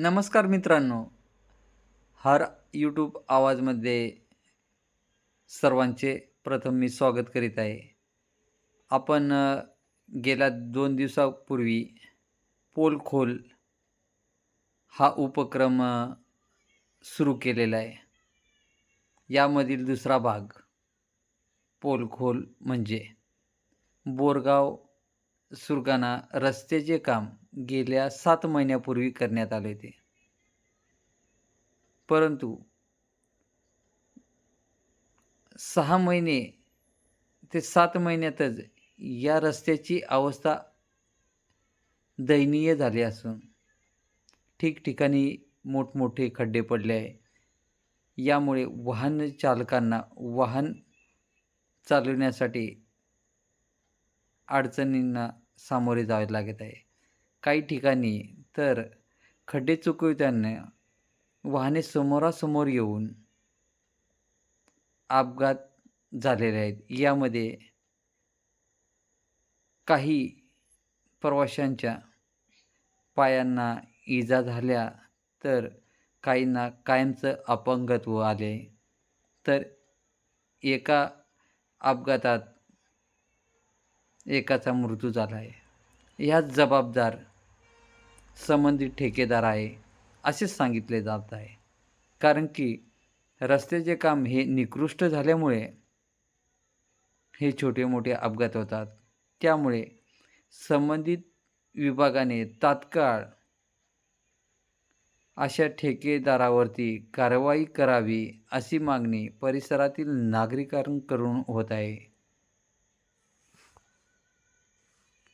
नमस्कार मित्रांनो. हर यूट्यूब आवाजमध्ये सर्वांचे प्रथम मी स्वागत करीत आहे. आपण गेल्या दोन दिवसापूर्वी पोलखोल हा उपक्रम सुरू केलेला आहे. यामधील दुसरा भाग पोलखोल म्हणजे बोरगाव सुरगाणा रस्त्याचे काम गेल्या सात महिन्यापूर्वी करण्यात आले होते परंतु सहा महिने ते सात महिन्यातच या रस्त्याची अवस्था दयनीय झाली असून ठिकठिकाणी मोठमोठे खड्डे पडले आहे. यामुळे वाहन चालकांना वाहन चालवण्यासाठी अडचणींना सामोरे जावे लागत आहे. काही ठिकाणी तर खड्डे चुकविताना वाहने समोरासमोर येऊन अपघात झालेले आहेत. यामध्ये काही प्रवाशांच्या पायांना इजा झाल्या तर काहींना कायमचं अपंगत्व आले तर एका अपघातात एकाचा मृत्यू झाला आहे. यात जबाबदार संबंधित ठेकेदार आहे असेच सांगितले जात आहे. कारण की रस्त्याचे काम हे निकृष्ट झाल्यामुळे हे छोटे मोठे अपघात होतात. त्यामुळे संबंधित विभागाने तात्काळ अशा ठेकेदारावरती कारवाई करावी अशी मागणी परिसरातील नागरिकांकडून होत आहे.